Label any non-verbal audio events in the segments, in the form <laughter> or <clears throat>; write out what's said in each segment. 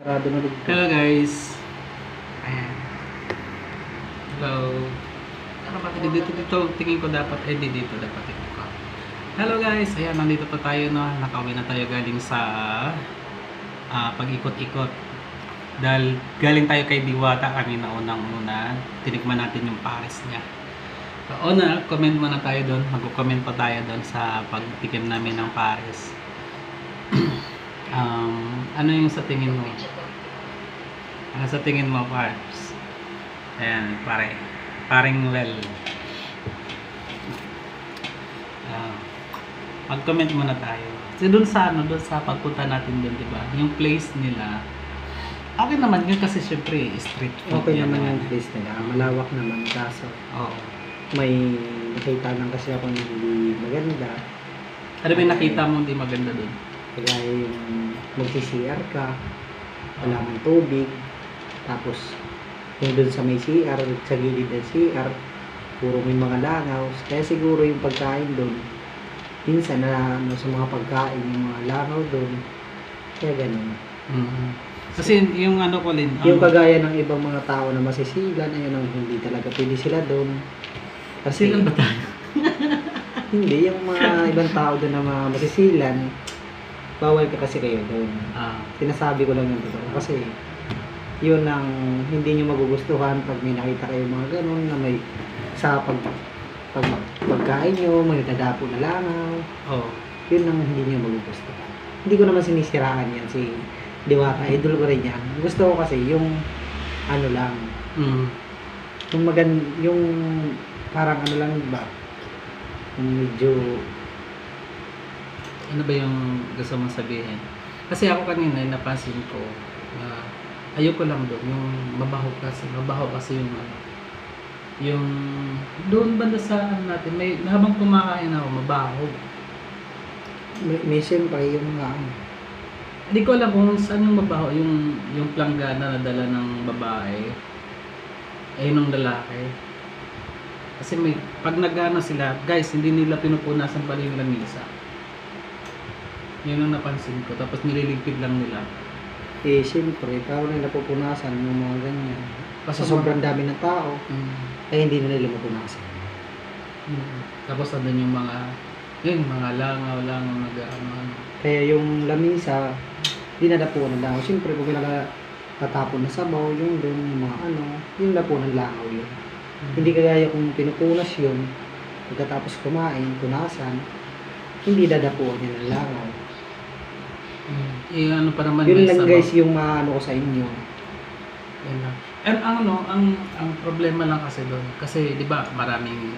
Sarado na dito. Hello guys. Ayan. Hello. Ano ba dito, dito, tingin ko dapat, eh di dito dapat tingin ko. Hello guys, ayan, nandito pa tayo no. Nakauwi na tayo galing sa ah, pag-ikot-ikot. Dahil galing tayo kay Diwata kanina unang-una, tinikman natin yung pares niya. So, una, comment muna tayo doon. Mag-comment pa tayo doon sa pagtikim namin ng pares. <clears throat> ano yung sa tingin mo? Ano sa tingin mo, Parps? Ayan, pare. Paring well. Ah, mag-comment muna tayo. Kasi doon sa ano, doon sa pagpunta natin doon, di ba? Yung place nila, okay naman yun kasi syempre street food. Okay naman yung place nila. Malawak naman. Kaso Oo. may nakita lang kasi ako hindi maganda. Ano ba nakita mo hindi maganda doon? Kaya yung magsi-CR ka, wala mang tubig. Tapos yung dun sa may CR, sa gilid ng CR, puro may mga langaw. Kaya siguro yung pagkain dun, minsan na ano, sa mga pagkain, yung mga langaw dun. Kaya ganun. Mhm. Kasi yung ano ko rin, Yung ang- kagaya ng ibang mga tao na masisigan, ayun ang hindi talaga pwede sila doon. Kasi Silan ba tayo? <laughs> hindi, yung mga ibang tao doon na mga masisilan, bawal ka kasi kayo doon. Ah, Sinasabi ko lang yung totoo. Kasi yun ang hindi nyo magugustuhan pag may nakita kayo mga ganun na may sa pag, pag pagkain nyo, may nagdadapo na langaw. oh. Yun ang hindi nyo magugustuhan. Hindi ko naman sinisiraan yan si Diwata. Idol ko rin yan. Gusto ko kasi yung ano lang, Mm. yung magan yung parang ano lang ba yung medyo Ano ba yung gusto mong sabihin? Kasi ako kanina napansin ko na ayoko lang doon. Yung mabaho kasi mabaho kasi yung ano. Yung doon banda sa ano natin may habang kumakain ako mabaho. May, may siyempre yung mga ano, hindi ko alam kung saan yung mabaho yung yung planggana na dala ng babae. Eh nung lalaki. Kasi may pag nagana sila guys hindi nila pinupunasan pala yung lamisa yun ang napansin ko. Tapos nililigpit lang nila. Eh siyempre parang na napupunasan yung mga ganyan. Kasi Kasi sobrang dami ng tao Mm. ay hindi na nila mapunasan. Mm. Tapos andun yung mga, yun, mga langaw, langaw, nag ano, ano. kaya yung lamisa dinadapuan ng langaw. Siyempre kung tatapon na sabaw yung doon yung mga ano yung dapuan ng langaw yun. Hindi kagaya kung pinupunas yun pagkatapos kumain punasan hindi dadapuan yan ng langaw Mm. Eh, ano pa naman yun may lang guys yung maano ko sa inyo Yun lang. And ang ano, ang ang problema lang kasi doon, kasi 'di ba, maraming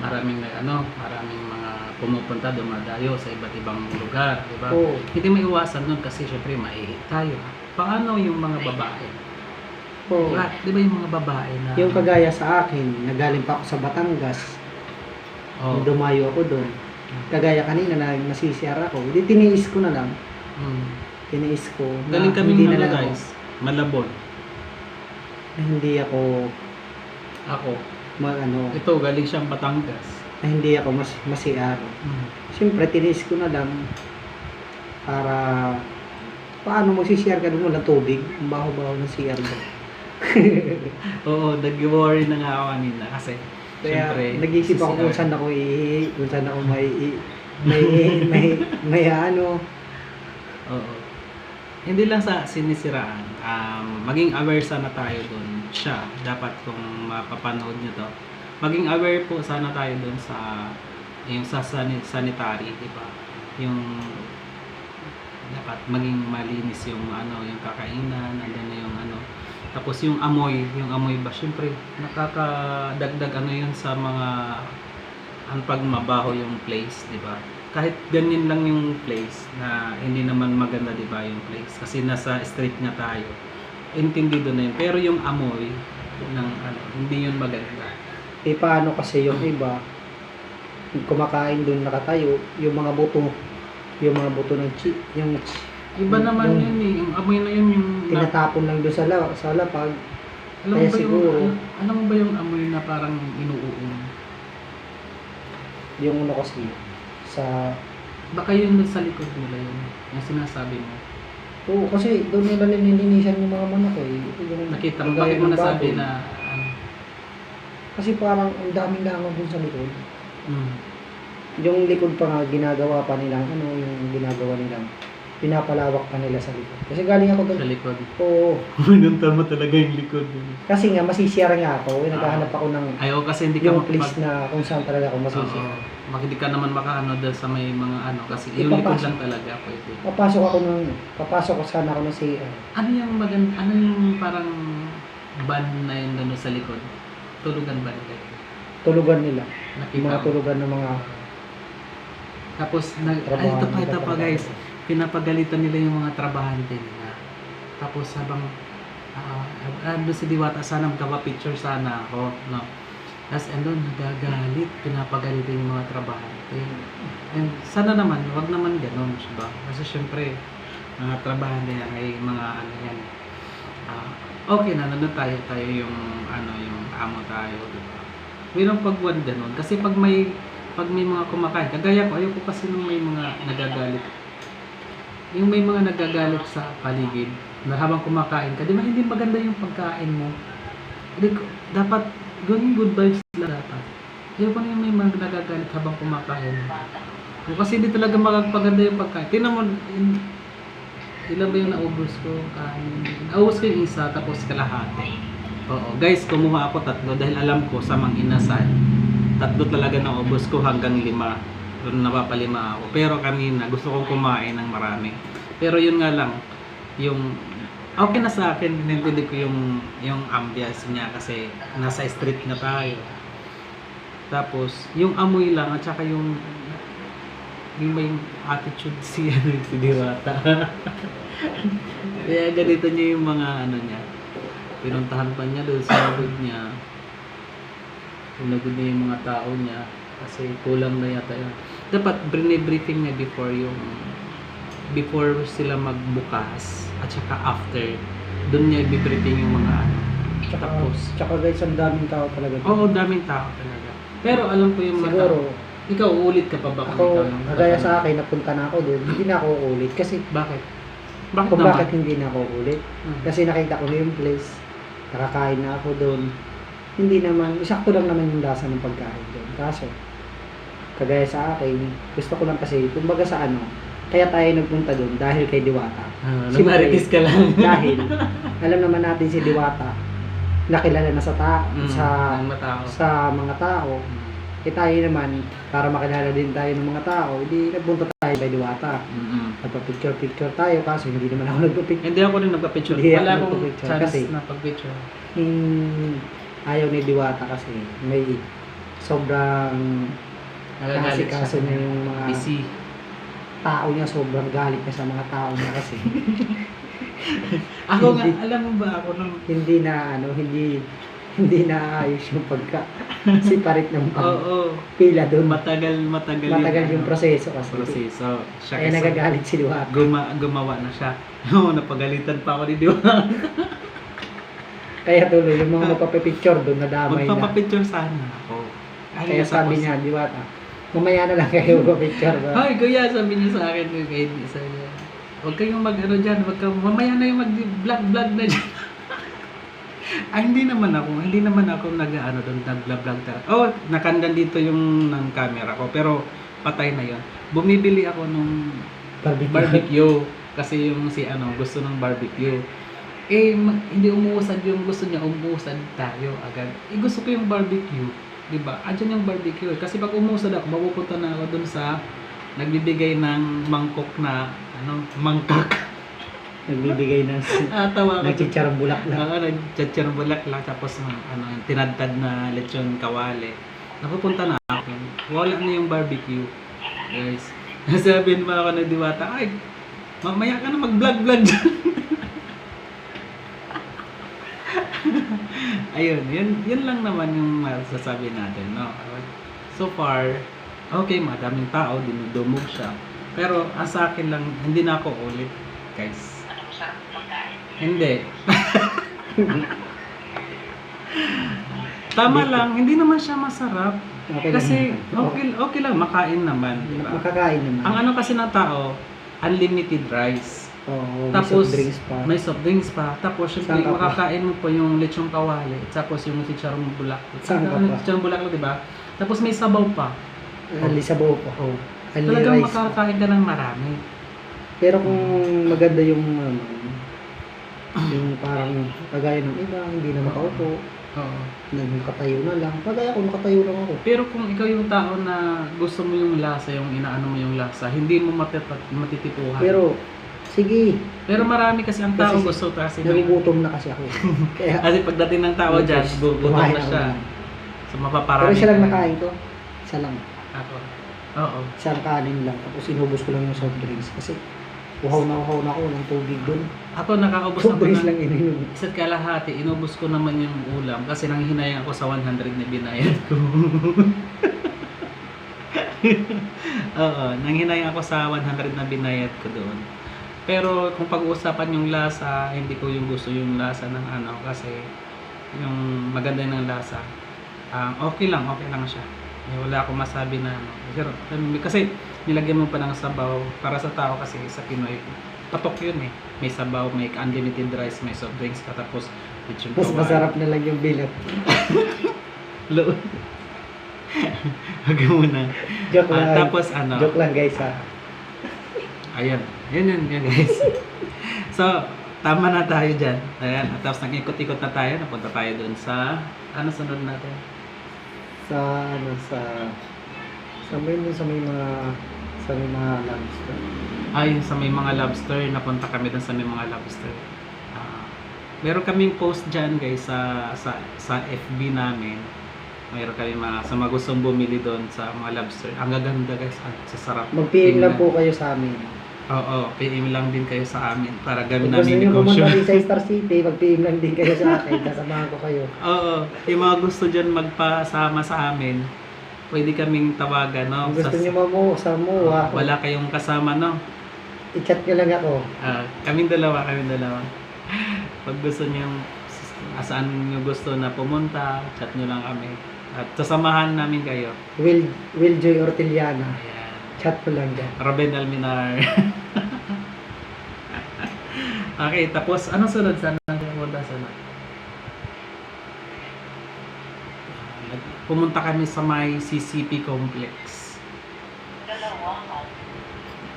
maraming na ano, maraming mga pumupunta dumadayo sa iba't ibang lugar, 'di ba? Oo. Hindi maiwasan doon kasi syempre maihi tayo. Paano yung mga babae? Oo. Diba, 'di ba yung mga babae na Yung kagaya sa akin, nagaling pa ako sa Batangas, oh, dumayo ako doon. Kagaya kanina na nasisiyar ako, hindi tiniis ko na lang. Mm. Tiniis ko. na Galing kami hindi ano, na lang guys, Malabon. Ako, na hindi ako Ako, ma, ano, ito galing siyang Batangas. na hindi ako mas masiyar. Mm. Siyempre, tiniis ko na lang para paano magsisiyar ka doon walang tubig? Ang baho-baho ng CR mo. <laughs> Oo, nag-worry na nga ako kanina kasi Kaya syempre, nag-isip ako kung saan ako iihi, kung saan ako may, may, may, <laughs> may, ano, Oo. Hindi lang sa sinisiraan, um, maging aware sana tayo dun. Siya, dapat kung mapapanood nyo to, maging aware po sana tayo dun sa yung sa sani- sanitary, di ba? Yung dapat maging malinis yung ano, yung kakainan, andun na yung ano. Tapos yung amoy, yung amoy ba, syempre, nakakadagdag ano yun sa mga ang pag mabaho yung place, di ba? Kahit ganyan lang yung place na hindi naman maganda, di ba, yung place. Kasi nasa street nga tayo. Intindido na yun. Pero yung amoy ng ano, hindi yun maganda. eh paano kasi yung iba, kumakain doon nakatayo, yung mga buto, yung mga buto ng chi, yung Iba Yung- naman yung- yun eh. Yung amoy na yun yung... Na, tinatapon lang doon sa, la, sa lapag. alam mo kaya ba siguro- yung... Alam mo ba yung amoy na parang inuuong? Yung ano kasi, sa Baka yun sa likod nila yun. Yung sinasabi mo. Oo, kasi doon nila nilinisan yung mga manok eh. Yung Nakita mo, bakit mo ng nasabi baboy. na, ano, Kasi parang ang daming langaw dun sa likod. mm, Yung likod pa nga, ginagawa pa nilang, ano, yung ginagawa nilang, pinapalawak pa nila sa likod. Kasi galing ako doon. sa likod. Oo. <laughs> Pinunta mo talaga yung likod. Kasi nga, masisiyar nga ako. Eh, naghahanap ako ng Ayaw kasi hindi ka yung makapag- place na kung saan talaga ako masisiyar. Oo. Mak- Hindi ka naman makaano dahil sa may mga ano kasi yung Ipapasok. likod lang talaga pwede. Papasok ako ng, papasok ko sana ako ng CR. Ano yung maganda, ano yung parang ban na yun doon sa likod? Tulugan ba nila? Tulugan nila. Nakita Yung mga ko. tulugan ng mga Tapos, nag, ay, trabaho. ito pa, ito pa guys. Pinapagalitan nila yung mga trabahante nila. Tapos habang ah ando si Diwata, sana magkapa-picture sana ako. No? Tapos andun, nagagalit, pinapagalitan yung mga trabahante. And sana naman, wag naman ganun, diba? Kasi syempre, mga trabahante yan ay mga ano yan. ah, okay na, nandun tayo, tayo yung ano, yung amo tayo, diba? Pero pag wag ganun, kasi pag may pag may mga kumakain, kagaya ko, ayoko kasi nung may mga nagagalit. Yung may mga nagagalit sa paligid, na habang kumakain ka, di ba hindi maganda yung pagkain mo? Ko, dapat, gawin good vibes lang dapat. Ayoko na yung may mga nagagalit habang kumakain. O, kasi hindi talaga magpaganda yung pagkain. Tingnan mo, in, ilan ba yung naubos ko? Kain. Naubos ko yung isa, tapos kalahati. Oo, guys, kumuha ako tatlo dahil alam ko sa mang inasal tatlo talaga na ubos ko hanggang lima. Napapalima ako. Pero kanina, gusto kong kumain ng marami. Pero yun nga lang, yung okay na sa akin, nintindi ko yung, yung ambience niya kasi nasa street na tayo. Tapos, yung amoy lang at saka yung yung may attitude <laughs> si ano si Diwata. Kaya ganito niya yung mga ano niya. Pinuntahan pa niya doon sa abod niya. Pinagod niya yung mga tao niya kasi kulang na yata yun. Dapat briefing niya before yung before sila magbukas at saka after doon niya i-briefing yung mga ano. Tsaka, Tapos, tsaka guys, ang daming tao talaga. oo, daming tao talaga. Pero alam ko yung mga Siguro, tao. Ikaw, uulit ka pa ba? ako, kagaya sa akin, napunta na ako doon, hindi na ako uulit. Kasi, Bakit? Bakit kung naman? bakit hindi na ako uulit? Hmm. Kasi nakita ko na yung place, nakakain na ako doon. Hindi naman, sakto lang naman yung lasa ng pagkain doon. Kaso, kagaya sa akin, gusto ko lang kasi, kumbaga sa ano, kaya tayo nagpunta doon dahil kay Diwata. Ah, Siyempre, namaritis ka lang. <laughs> dahil, alam naman natin si Diwata, nakilala na sa ta Mm, sa ang matao. sa mga tao. Eh tayo naman, para makilala din tayo ng mga tao, hindi nagpunta tayo kay Diwata. Mm-mm. Nagpa-picture-picture tayo kasi hindi naman ako nagpa-picture. Hindi ako rin nagpa-picture. Hindi ako Wala akong chance kasi- na pag-picture. Hmm, ayaw ni Diwata kasi may sobrang siya. niya yung mga Busy. tao niya, sobrang galit niya sa mga tao niya kasi <laughs> Ako nga, Hindi. alam mo ba ako nung... hindi na ano, hindi hindi na ayos yung pagka <laughs> si parit ng pang oh, pila doon. matagal, matagal, Matagal yung ano, proseso kasi. proseso. Siya Kaya kasi nagagalit si Diwata. guma, gumawa na siya. <laughs> Oo, napagalitan pa ako ni Diwa. Kaya tuloy, yung mga magpapapicture doon, nadamay na. Magpapapicture sana ako. Ay, Kaya sabi niya, Diwata, mamaya na lang kayo magpapicture. ba? Ay, kuya, sabi niya sa akin, yung kay sa Huwag kayong mag-ano dyan, wag ka, mamaya na yung mag-vlog-vlog na dyan. Ay, <laughs> hindi naman ako, hindi naman ako nag-ano doon, nag-vlog talaga. Oh, nakandan dito yung ng camera ko, pero patay na yon. Bumibili ako nung Barbecue. barbecue kasi yung si ano gusto ng barbecue eh hindi umuusad yung gusto niya umuusad tayo agad eh gusto ko yung barbecue di ba andyan yung barbecue kasi pag umusad ako mapupunta na ako dun sa nagbibigay ng mangkok na ano mangkok <laughs> Nagbibigay ng <laughs> ah tawa ko nagchicharang bulak na. Oo, nagchatsar bulak lang tapos ng, ano, tinadtad na lechon kawali. Napupunta na ako. Wala na yung barbecue. Guys, <laughs> nasabihin pa ako ng diwata, ay, mamaya ka na mag-vlog-vlog dyan. Ayun, yun, yun lang naman yung masasabi natin, no? So far, okay, madaming tao, dinudumog siya. Pero, ang sa akin lang, hindi na ako ulit, guys. Hindi. Tama lang, hindi naman siya masarap. Okay Kasi lang. okay, okay lang, makain naman. di ba? Makakain naman. Ang ano kasi ng tao, unlimited rice. Oo, may Tapos, soft drinks pa. May soft drinks pa. Tapos, syempre, Saan ka pa? makakain mo po yung lechong kawali. Tapos, yung chicharong bulak. Saan ka pa? Chicharong bulak, di ba? Tapos, may sabaw pa. Ali sabaw pa. Oh. Ali Talagang rice. makakain ka ng marami. Pero kung maganda yung ano, yung parang kagaya ng iba, hindi na makaupo, Oo. nagkatayo na lang. Kagaya ko, nakatayo lang ako. Pero kung ikaw yung tao na gusto mo yung lasa, yung inaano mo yung lasa, hindi mo matipat, matitipuhan. Pero, sige, Pero marami kasi ang tao Kasi gusto kasi nagugutom na kasi ako. <laughs> Kaya, Kasi pagdating ng tao dyan, gugutom na siya. So mapaparami. Pero siya lang ka. nakain ko. Isa lang. Ako. Oo. Isang kanin lang. Tapos inubos ko lang yung soft drinks. Kasi, uhaw na uhaw na ako ng tubig doon. Ako nakakaubos ako ng lang ininom. isa't kalahati. Inubos ko naman yung ulam kasi nanghihinayang ako sa 100 na binayad ko. <laughs> Oo, nanghinayang ako sa 100 na binayad ko doon. Pero kung pag-uusapan yung lasa, hindi ko yung gusto yung lasa ng ano kasi yung maganda ng lasa. ah, okay lang, okay lang siya. Eh, wala akong masabi na ano. Pero, um, kasi nilagyan mo pa ng sabaw para sa tao kasi sa Pinoy patok yun eh. May sabaw, may unlimited rice, may soft drinks ka tapos lechon Mas masarap na lang yung bilat. Loon. <laughs> <laughs> Huwag muna. Joke Ah, lang. tapos ano, Joke lang guys ha. Ayan. Yan yun, yan guys. <laughs> so, tama na tayo dyan. Ayan, at tapos nag-ikot-ikot na tayo. Napunta tayo dun sa, ano sunod natin? Sa ano sa sa may sa may mga sa may mga lobster. Ay, sa may mga lobster. Napunta kami dun sa may mga lobster. Ah, meron kaming post dyan guys sa, sa, sa FB namin. Meron kami mga, sa mga gustong bumili doon sa mga lobster. Ang gaganda guys, ang sasarap. Mag-PM lang po kayo sa amin. Oo, PM lang din kayo sa amin para Kung gusto namin niyo negosyo. pumunta rin sa Star City, mag-PM lang din kayo sa akin. Kasamahan ko kayo. <laughs> Oo, yung mga gusto dyan magpasama sa amin, pwede kaming tawagan, no? Kung gusto Sa- niyo mamu sa MUA, wala kayong kasama, no? i-chat niyo lang ako. Ah, kaming dalawa, kaming dalawa. Pag gusto niyo saan niyo gusto na pumunta, chat niyo lang kami. At sasamahan namin kayo. Will Will Joy Orteliana. Ayan. Chat mo lang dyan. Robin Alminar. <laughs> okay, tapos anong sunod sana? Punta sana? Pumunta kami sa may CCP complex.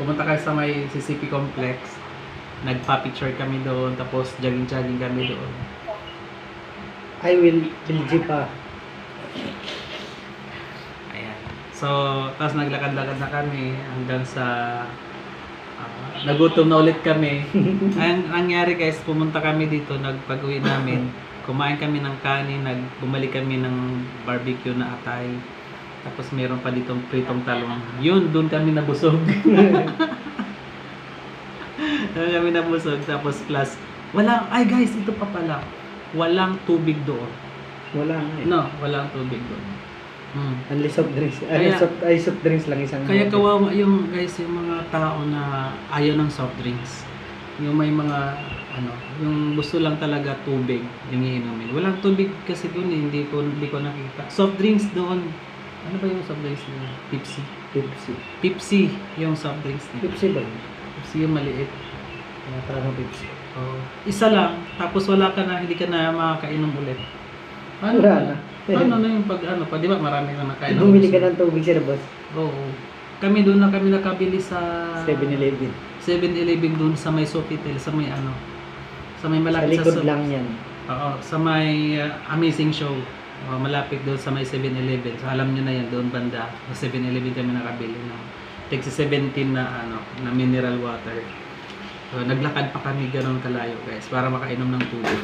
Pumunta kami sa may CCP complex. Nagpa-picture kami doon, tapos jogging-jogging kami doon. I will Will G pa. Ayan. So, tapos naglakad-lakad na kami hanggang sa nagutom na ulit kami. <laughs> Ang nangyari guys, pumunta kami dito, nagpag-uwi namin. Kumain kami ng kanin, nag bumalik kami ng barbecue na atay. Tapos meron pa ditong pritong talong. Yun, doon kami nabusog. <laughs> doon kami nabusog. Tapos plus, wala, ay guys, ito pa pala. Walang tubig doon. Wala nga eh. No, walang tubig doon. Hmm. Only soft drinks. Kaya- soft, ay, soft drinks lang isang Kaya kawawa yung guys, yung mga tao na ayaw ng soft drinks. Yung may mga ano, yung gusto lang talaga tubig yung iinumin. Walang tubig kasi doon eh, hindi ko hindi ko nakita. Soft drinks doon. Ano ba yung soft drinks nila? Pepsi. Pepsi. Pepsi yung soft drinks nila. Pepsi ba yun? Pepsi yung maliit. Mga parang Pepsi. Oh. Isa lang, tapos wala ka na, hindi ka na makakainom ulit. Ano Wala na. Ano na yung pag ano pa, di ba marami na nakainom. Bumili ka ng tubig sa labas. Oo. Kami doon na kami nakabili sa 7-Eleven. 7-Eleven doon sa may Sofitel, sa may ano, sa may Sa malapit likod sa, lang yan. Oo, sa may uh, Amazing Show. Oo, malapit doon sa may 7-Eleven. So alam niyo na yan, doon banda. Sa 7-Eleven kami nakabili ng Texas 17 na ano, na mineral water. So, naglakad pa kami ganun kalayo guys para makainom ng tubig.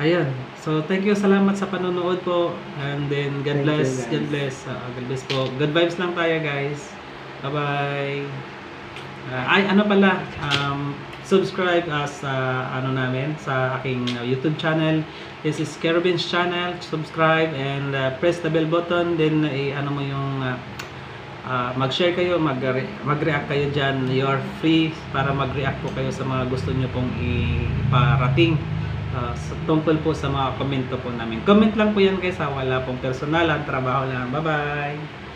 Ayan. So, thank you. Salamat sa panonood po. And then, God Thank you, bless. guys. God bless. Ah, God bless po. Good vibes lang tayo, guys. Bye-bye. Ah, ay, ano pala, um, subscribe uh, sa ano namin, sa aking uh, YouTube channel. This is Kerubin's channel. Subscribe and uh, press the bell button. Then, eh, ano mo yung uh, uh, mag-share kayo, mag- mag-react kayo dyan. You are free para mag-react po kayo sa mga gusto nyo pong iparating. Uh, tungkol po sa mga komento po namin. Comment lang po yan guys ha, wala pong personalan, trabaho lang. Bye-bye!